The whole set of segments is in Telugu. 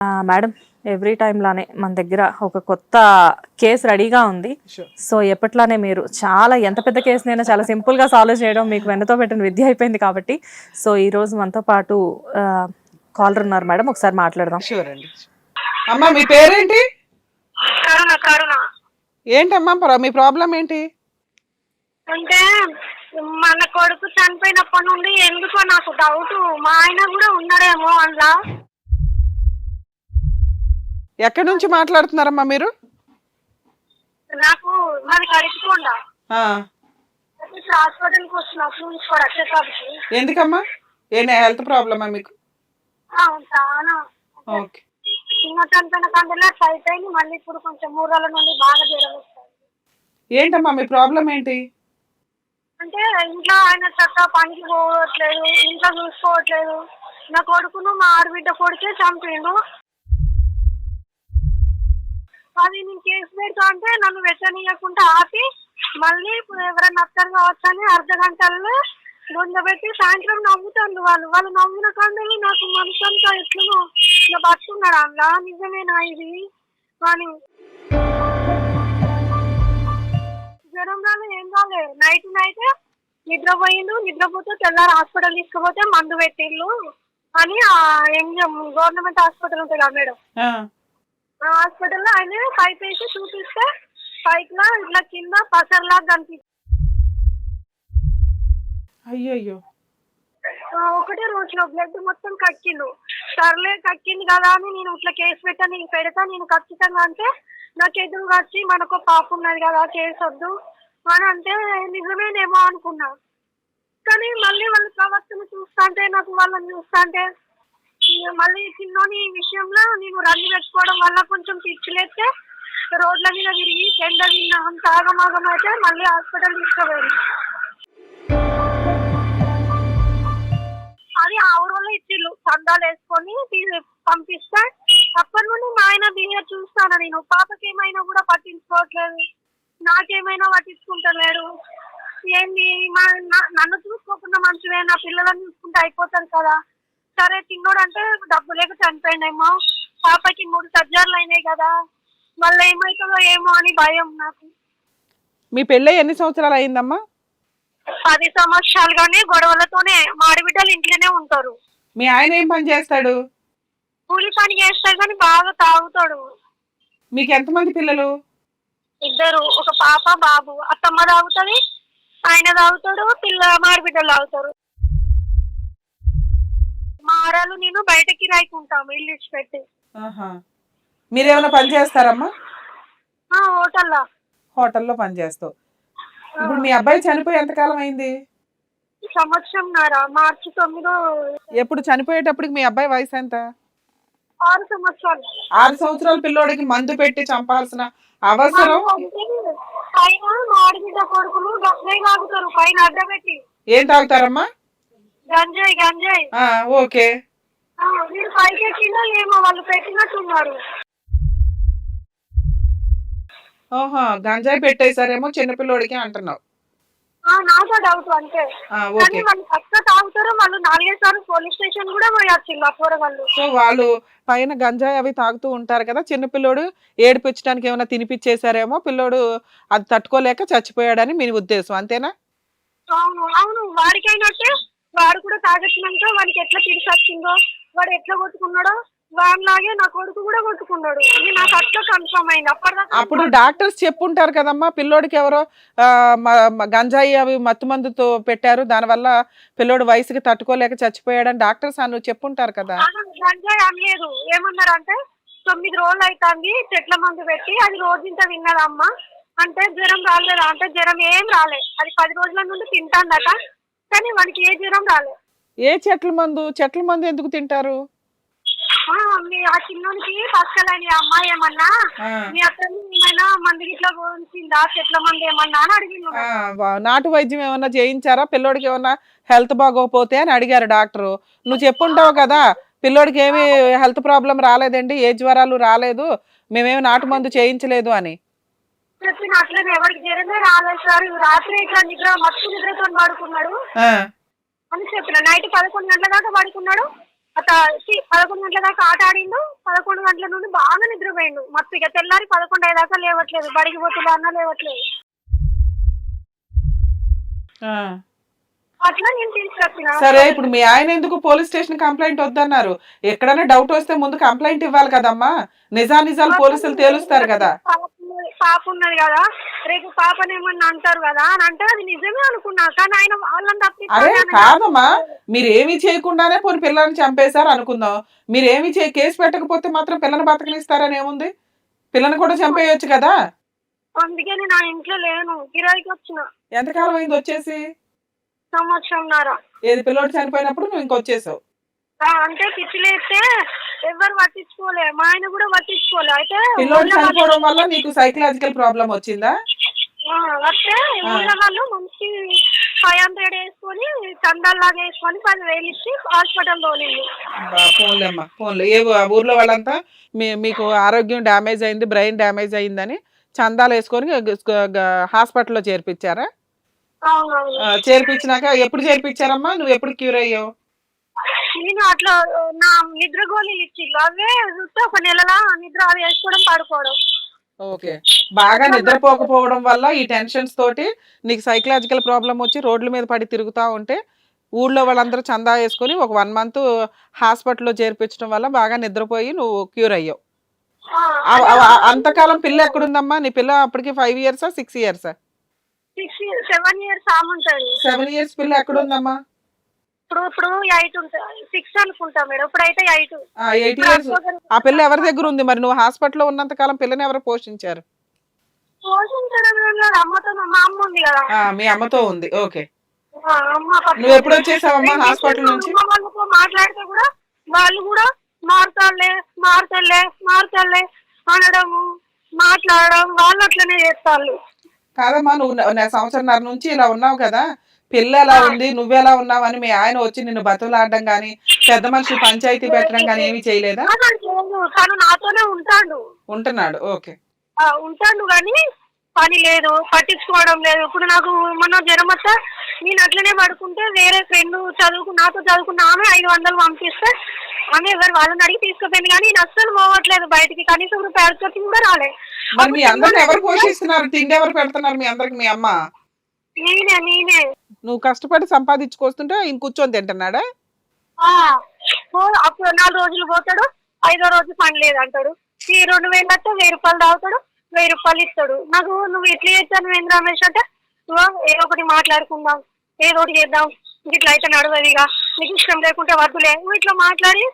ఆ, మేడం ఎవ్రీ టైం లానే మన దగ్గర ఒక కొత్త కేసు రెడీగా ఉంది. సో ఎప్పట్లానే మీరు చాలా ఎంత పెద్ద కేసునైనా చాలా సింపుల్గా సాల్వ్ చేయడం మీకు వెన్నతో పెట్టిన విద్య అయిపోయింది కాబట్టి. సో ఈ రోజు మనతో పాటు కాలర్ ఉన్నారు మేడం ఒకసారి మాట్లాడదాం. షూర్ అండి. అమ్మా మీ పేరేంటి? కరుణ కరుణ. ఏంటమ్మా మీ ప్రాబ్లం ఏంటి? అంటే మన కొడుకు చనిపోయినప్పటి నుండి ఎందుకో నాకు డౌట్ మా ఆయన కూడా ఉన్నాడేమో అందులో. ఎక్కడి నుంచి మాట్లాడుతున్నారమ్మా మీరు? నాకు కడుపుకుండా. హాస్పిటల్కి వస్తున్నా ఎందుకమ్మా? ఏ హెల్త్ ప్రాబ్లమా మీకు? ఓకే. మళ్ళీ ఇప్పుడు కొంచెం మూడు రోజుల నుండి బాగా జ్వరం ఏంటమ్మా మీ ప్రాబ్లం ఏంటి? అంటే ఇంట్లో ఆయన చక్కగా పనికి పోవట్లేదు ఇంట్లో చూసుకోవట్లేదు. నా కొడుకును మా ఆడబిడ్డ కొడుకే చంపిండు. అది నేను కేసు పెడతా అంటే నన్ను వెచ్చనీయకుండా ఆపి మళ్ళీ ఎవరైనా వస్తారు కావచ్చని అర్ధ గంటల్లో గుండబెట్టి సాయంత్రం నవ్వుతాను వాళ్ళు. వాళ్ళు నవ్వున కంటే నాకు మనసు అంతా ఎట్లనో ఇక బతున్నాడు అందులో నిజమేనా ఇది? కానీ జ్వరం రాలే ఏం కాలే నైట్ నైట్ నిద్రపోయిండు. నిద్రపోతే తెల్లారి హాస్పిటల్ తీసుకుపోతే మందు పెట్టిళ్ళు అని ఆ ఏం గవర్నమెంట్ హాస్పిటల్ ఉంటుంది కదా మేడం? హాస్పిటల్లో ఆయన పైప్ వేసి చూపిస్తే పైప్ లా ఇట్లా కింద పసర్లా కనిపిస్తుంది అయ్యయ్యో. ఆ, ఒకటే రోజులో బ్లడ్ మొత్తం కక్కిండు. సర్లే కక్కింది కదా అని నేను ఇట్లా కేసు పెట్టా నేను పెడతా నేను ఖచ్చితంగా అంటే నాకు ఎదురుగా వచ్చి మనకు పాప ఉన్నది కదా కేసు వద్దు అని అంటే నిజమేనేమో అనుకున్నా. కానీ మళ్ళీ వాళ్ళ ప్రవర్తన చూస్తాంటే నాకు వాళ్ళని చూస్తాంటే మళ్ళీ చిన్నోని ఈ విషయంలో నేను రన్ను పెట్టుకోవడం వల్ల కొంచెం పిచ్చిలేస్తే రోడ్ల మీద తిరిగి టెండ తిన్నా అంత ఆగమాగం అయితే మళ్ళీ హాస్పిటల్ తీసుకోవాలి అది ఆ ఊరిలో ఇచ్చిళ్ళు. చందాలు వేసుకొని పంపిస్తే అప్పటి నుండి మా ఆయన బిహేవ్ చూస్తాను. నేను పాపకి ఏమైనా కూడా పట్టించుకోవట్లేదు. నాకేమైనా పట్టించుకుంటలేడు. ఏంది? మా నన్ను చూసుకోకుండా మంచిదే నా పిల్లలను చూసుకుంటే అయిపోతారు కదా. సరే తిన్నోడు అంటే డబ్బు లేక చనిపోయినేమో పాపకి మూడు సర్జరీలు అయినాయి కదా. మళ్ళీ ఏమవుతుందో ఏమో అని భయం నాకు. మీ పెళ్ళి ఎన్ని సంవత్సరాలు అయిందమ్మా? పది సంవత్సరాలుగానే గొడవలతోనే మాడిబిడ్డలు ఇంట్లోనే ఉంటారు. మీ ఆయన ఏం పని చేస్తాడు? కూలి పని చేస్తాడు కానీ బాగా తాగుతాడు. మీకు ఎంతమంది పిల్లలు? ఇద్దరు ఒక పాప బాబు. అత్తమ్మ తాగుతుంది ఆయన తాగుతాడు పిల్ల మాడిబిడ్డలు తాగుతారు. మా ఆరాలు నేను బయటకి రాయికుంటాము ఇల్లు ఇచ్చిపెట్టి. ఆహా. మీరేమైనా పని చేస్తారమ్మా? ఆ హోటల్లో. హోటల్లో పని చేస్తావు. ఇప్పుడు మీ అబ్బాయి చనిపోయి ఎంతకాలం అయింది? సంవత్సరం నారా మార్చి తొమ్మిదో. ఎప్పుడు చనిపోయేటప్పటికి మీ అబ్బాయి వయసు ఎంత? ఆరు సంవత్సరాలు. ఆరు సంవత్సరాల పిల్లోడికి మందు పెట్టి చంపాల్సిన అవసరం? పైన మాడిబిడ్డ కొడుకులు గంజాయి తాగుతారు పైన అడ్డబెట్టి. ఏం తాగుతారమ్మా? గంజాయి గంజాయి. ఓకే. వీడు పైకి ఎక్కిందో ఏమో వాళ్ళు పెట్టినట్టున్నారు. ఓహో గంజాయి పెట్టేశారేమో చిన్నపిల్లోడికి అంటున్నావు. ఆ, నాకా డౌట్ అంతే. కానీ వాళ్ళు పక్క తాగుతారు వాళ్ళు నాలుగైదు సార్లు పోలీస్ స్టేషన్ కూడా పోయొచ్చింది ఆ కూరగాళ్ళు సో వాళ్ళు పైన గంజాయి అవి తాగుతూ ఉంటారు కదా చిన్నపిల్లోడు ఏడిపించడానికి ఏమైనా తినిపించేశారేమో పిల్లోడు అది తట్టుకోలేక చచ్చిపోయాడని మీ ఉద్దేశం అంతేనా? అవును అవును వాడికైనట్టే వాడు కూడా తాగొచ్చినాక వాడికి ఎట్లా తిరిగి వచ్చిందో వాడు ఎట్లా కొట్టుకున్నాడో వాడిలాగే నా కొడుకు కూడా కొట్టుకున్నాడు. ఇది నాకు అట్లా కన్ఫర్మ్ అయింది. అప్పటిదాకా అప్పుడు డాక్టర్స్ చెప్పుంటారు కదమ్మా పిల్లోడికి ఎవరో ఆ, మ- మ- గంజాయి అవి మత్తు మందుతో పెట్టారు. దానివల్ల పిల్లోడు వయసుకి తట్టుకోలేక చచ్చిపోయాడని డాక్టర్స్ అను చెప్పుంటారు కదా. గంజాయి అనలేదు. ఏమన్నారంటే తొమ్మిది రోజులు అవుతుంది చెట్ల మందు పెట్టి అది రోజు ఇంత తిన్నదమ్మ. అంటే జ్వరం రాలేదా? అంటే జ్వరం ఏం రాలే. అది పది రోజుల నుండి తింటాందట. కానీ వానికి ఏ జ్వరం రాలే. ఏ చెట్ల మందు? చెట్ల మందు ఎందుకు తింటారు? ఆ, మీ ఆ చిన్నోనికి పక్కలని అమ్మాయి ఏమన్నా ఆ, మీ అత్తని ఏమైనా మంది గిట్లా పోయించిందా చెట్ల మంది ఏమన్నా అని అడిగిండు. ఆ, వా- నాటు వైద్యం ఏమన్నా చేయించారా? పిల్లోడికి ఏమన్నా హెల్త్ బాగోకపోతే అని అడిగారు డాక్టరు. నువ్వు చెప్పుంటావు కదా పిల్లోడికి ఏమి హెల్త్ ప్రాబ్లం రాలేదండి ఏ జ్వరాలు రాలేదు మేమేమి నాటు మందు చేయించలేదు అని. చెప్పిన అట్లనే ఎవరికి జ్వరమే రాలేదు సార్. రాత్రి ఇట్లా నిద్ర మత్తు నిద్రతో పడుకున్నాడు. అని చెప్పిన. నైట్ పదకొండు గంటల దాకా పడుకున్నాడు. పదకొండు గంటల దాకా ఆట ఆడిండు. పదకొండు గంటల నుండి బాగా నిద్రపోయిండు. మత్తు ఇక తెల్లారి పదకొండు అయ్యేదాకా లేవట్లేదు. బడికి పోతుంది అన్న లేవట్లేదు. ఆ. అట్లా నేను తీసుకొచ్చిన సరే ఇప్పుడు మీ ఆయన ఎందుకు పోలీస్ స్టేషన్ కంప్లైంట్ వద్దన్నారు? ఎక్కడైనా డౌట్ వస్తే ముందు కంప్లైంట్ ఇవ్వాలి కదమ్మా. నిజా నిజాలు పోలీసులు తేలుస్తారు కదా. పాప ఉన్నది- కదా. రేపు పాపని ఏమన్నా అంటారు కదా అని అంటే అది నిజమే అనుకున్నా. కానీ ఆయన వాళ్ళని అరే కాదమ్మా. మీరు ఏమీ చేయకుండానే పోనీ పిల్లల్ని చంపేశారు అనుకుందాం. మీరు ఏమి చే కేసు పెట్టకపోతే మాత్రం పిల్లని బతకనిస్తారని ఏముంది? పిల్లని కూడా చంపేయొచ్చు కదా. అందుకే నేను నా ఇంట్లో లేను. కిరాయికి వచ్చిన. ఎంతకాలం అయింది వచ్చేసి? సంవత్సరంన్నర. ఏది పిల్లోడు చనిపోయినప్పుడు నువ్వు ఇంకొచ్చేసావు. అంటే పిచ్చి లేస్తే ఎవరు పట్టించుకోలే మా ఆయన కూడా పట్టించుకోలే. అయితే వాళ్ళు- చనిపోవడం వల్ల సైకలాజికల్ ప్రాబ్లం వచ్చిందా? వస్తే ఊళ్ళో వాళ్ళు మంచి ఫైవ్ హండ్రెడ్ వేసుకొని చందాల్లాగా వేసుకొని పదివేలు ఇచ్చి హాస్పిటల్ తోలింది బా, పోన్లేమ్మా పోన్లే. ఏ ఊర్లో వాళ్ళంతా మీ మీకు ఆరోగ్యం డ్యామేజ్ అయింది బ్రెయిన్ డ్యామేజ్ అయిందని చందాలు వేసుకొని హాస్పిటల్లో చేర్పించారా? చేర్పించినాక ఎప్పుడు చేర్పించారమ్మా? నువ్వు ఎప్పుడు క్యూర్ అయ్యావు? నేను అట్లా నా నిద్ర గోళీలు ఇచ్చిళ్ళు. అవే చూస్తే ఒక నెలలా నిద్ర అవి వేసుకోవడం పడుకోవడం. ఓకే. బాగా నిద్రపోకపోవడం వల్ల ఈ టెన్షన్స్ తోటి నీకు సైకలాజికల్ ప్రాబ్లం వచ్చి రోడ్ల మీద పడి తిరుగుతా ఉంటే ఊళ్ళో వాళ్ళందరూ చందా వేసుకొని ఒక వన్ మంత్ హాస్పిటల్లో చేర్పించడం వల్ల బాగా నిద్రపోయి నువ్వు క్యూర్ అయ్యావు. అంతకాలం పిల్ల ఎక్కడుందమ్మా? నీ పిల్ల అప్పటికి ఫైవ్ ఇయర్సా సిక్స్ ఇయర్సా సెవెన్ ఇయర్స్ పిల్ల ఎక్కడుందమ్మా? ఇప్పుడు ఇప్పుడు ఎయిట్ సిక్స్ అనుకుంటా మేడం. ఇప్పుడైతే ఎయిట్. ఎయిట్ ఇయర్స్ ఆ పిల్ల ఎవరి దగ్గర ఉంది మరి? నువ్వు హాస్పిటల్లో ఉన్నంత కాలం పిల్లని ఎవరు పోషించారు? పోషించడం అమ్మతో మా అమ్మ ఉంది కదా. మీ అమ్మతో ఉంది. ఓకే. నువ్వు ఎప్పుడు వచ్చేసావమ్మా హాస్పిటల్? నుంచి? మాట్లాడితే కూడా వాళ్ళు కూడా మారుతాలే మారుతాలే మారుతాలే అనడము మాట్లాడడం వాళ్ళు అట్లనే చేస్తారు. కాదమ్మా నువ్వు సంవత్సరంన్నర నుంచి ఇలా ఉన్నావు కదా. పిల్ల ఎలా ఉంది నువ్వెలా ఉన్నావు అని మీ ఆయన వచ్చి నిన్ను బతులాడడం కానీ పెద్ద మనిషి పంచాయతీ పెట్టడం కానీ ఏమీ చేయలేదా? తను నాతోనే ఉంటాడు. ఉంటున్నాడు ఓకే. ఉంటాడు కానీ పని లేదు పట్టించుకోవడం లేదు. ఇప్పుడు నాకు మొన్న జ్వరం వస్తే నేను అట్లనే పడుకుంటే వేరే ఫ్రెండ్ చదువుకు నాతో చదువుకున్న ఆమె ఐదు వందలు పంపిస్తే ఆమె ఎవరు వాళ్ళని అడిగి తీసుకుపోయింది కానీ నేను అస్సలు పోవట్లేదు బయటికి. కనీసం రూపాయల ఖర్చు కూడా రాలే. మరి మీ అందరిని ఎవరు పోషిస్తున్నారు? తిండి ఎవరు పెడుతున్నారు మీ అందరికి మీ అమ్మ? నేనే నేనే. నువ్వు కష్టపడి సంపాదించుకొస్తుంటే ఈయన కూర్చొని తింటున్నాడా? అప్పుడు నాలుగు రోజులు పోతాడు ఐదో రోజు పని లేదు అంటాడు ఈ రెండు వేలు వస్తే వెయ్యి రూపాయలు తాగుతాడు వెయ్యి రూపాయలు ఇస్తాడు. నాకు నువ్వు ఇట్లా చేస్తాను ఏంది రమేష్ అంటే "ఇగో, ఏదో ఒకటి మాట్లాడుకుందాం ఏదో ఒకటి చేద్దాం ఇట్లా అయితే నడవదు ఇక. నీకు ఇష్టం లేకుంటే వద్దులే. నువ్వు ఇట్లా మాట్లాడి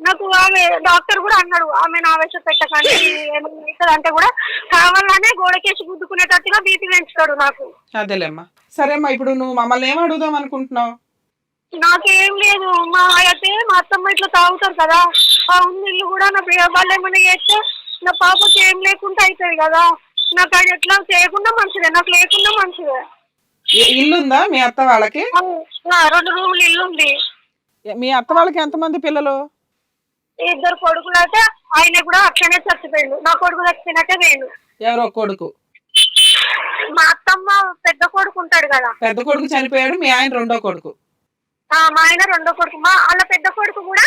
నాకు ఆమె డాక్టర్ కూడా అన్నాడు ఆమె ఆవేశం పెట్టకండి ఏమైనా అంటే కూడా కావాలనే గోడకేసి గుద్దుకునేటట్టుగా బీపీ పెంచుతాడు నాకు. అదేలేమ్మా. సరేమ్మా ఇప్పుడు నువ్వు మమ్మల్ని ఏం అడుగుదాం అనుకుంటున్నావు? నాకేం లేదు మా అయితే మా అత్తమ్మ ఇట్లా తాగుతారు కదా ఆ ఉన్న ఇల్లు కూడా నా వాళ్ళు ఏమైనా చేస్తే నా పాపకి ఏం లేకుండా అవుతుంది కదా. నాకు అది ఎట్లా చేయకుండా మంచిదే నాకు లేకుండా మంచిదే. ఇల్లు ఉందా మీ అత్త వాళ్ళకి? రెండు రూములు ఇల్లు ఉంది మీ అత్త వాళ్ళకి ఎంతమంది పిల్లలు? ఇద్దరు కొడుకులు అయితే ఆయన కూడా అట్లనే చచ్చిపోయిండు. నా కొడుకు చచ్చిపోయినట్టే వేయండు ఎవరో కొడుకు. మా అత్తమ్మ పెద్ద కొడుకు ఉంటాడు కదా. పెద్ద కొడుకు చనిపోయాడు మీ ఆయన రెండో కొడుకు. ఆ, మా ఆయన రెండో కొడుకు. మా వాళ్ళ పెద్ద కొడుకు కూడా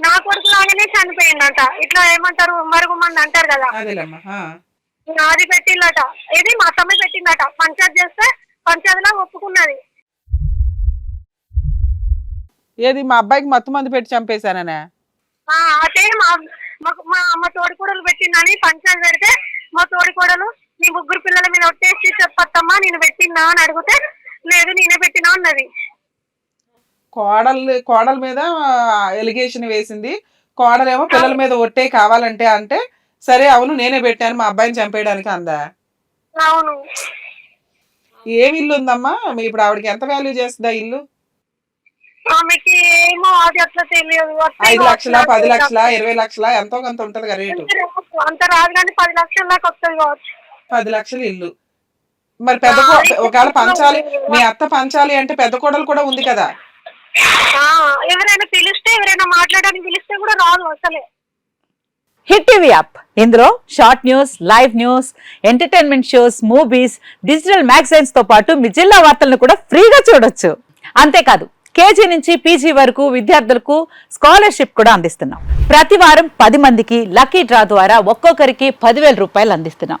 నా కొడుకు లాగానే చనిపోయిందంట. ఇట్లా ఏమంటారు మరుగు మంది అంటారు కదా. నాది పెట్టిందట. ఇది మా అత్తమ్మ పెట్టిందట. పంచాయత్ చేస్తే పంచాయతీలో ఒప్పుకున్నది. ఏది? మా అబ్బాయికి మత్తు మంది పెట్టి చంపేశాననే అదే మా మా అమ్మ తోడికోడలు పెట్టిందని పంచాయతీ పెడితే మా తోడికోడలు నీ ముగ్గురు పిల్లల మీద ఒట్టేసి చెప్పత్తమ్మా నేను పెట్టినా అని అడిగితే లేదు నేనే పెట్టినా అన్నది. కోడలు కోడల మీద ఎలిగేషన్ వేసింది. కోడలేమో పిల్లల మీద ఒట్టే కావాలంటే అంటే సరే అవును నేనే పెట్టాను మా అబ్బాయిని చంపేయడానికి అందా? అవును. ఏం ఇల్లు ఉందమ్మా? మీ ఇప్పుడు ఆవిడకి ఎంత వాల్యూ చేస్తుందా ఇల్లు? ఆమెకి ఏమో అది అట్లా తెలియదు. ఐదు లక్షల పది లక్షల ఇరవై లక్షల ఎంతో కొంత ఉంటది కదా రేటు. అంత రాదు కానీ పది లక్షల దాకా వస్తుంది కావచ్చు. పది లక్షలు ఇల్లు. మరి పెద్ద ఒకవేళ పంచాలి మీ అత్త పంచాలి అంటే పెద్ద కోడలు కూడా ఉంది కదా? ఆ, ఎవరైనా పిలిస్తే ఎవరైనా మాట్లాడడానికి పిలిస్తే కూడా రాదు అసలే. Hit TV app. ఇందులో short news live news entertainment shows movies digital మ్యాగజైన్స్తో పాటు మీ జిల్లా వార్తలను కూడా ఫ్రీగా చూడొచ్చు. అంతేకాదు కేజీ నుంచి పీజీ వరకు విద్యార్థులకు స్కాలర్షిప్ కూడా అందిస్తున్నాం. ప్రతి వారం పది మందికి లక్కీ డ్రా ద్వారా ఒక్కొక్కరికి పదివేల రూపాయలు అందిస్తున్నాం.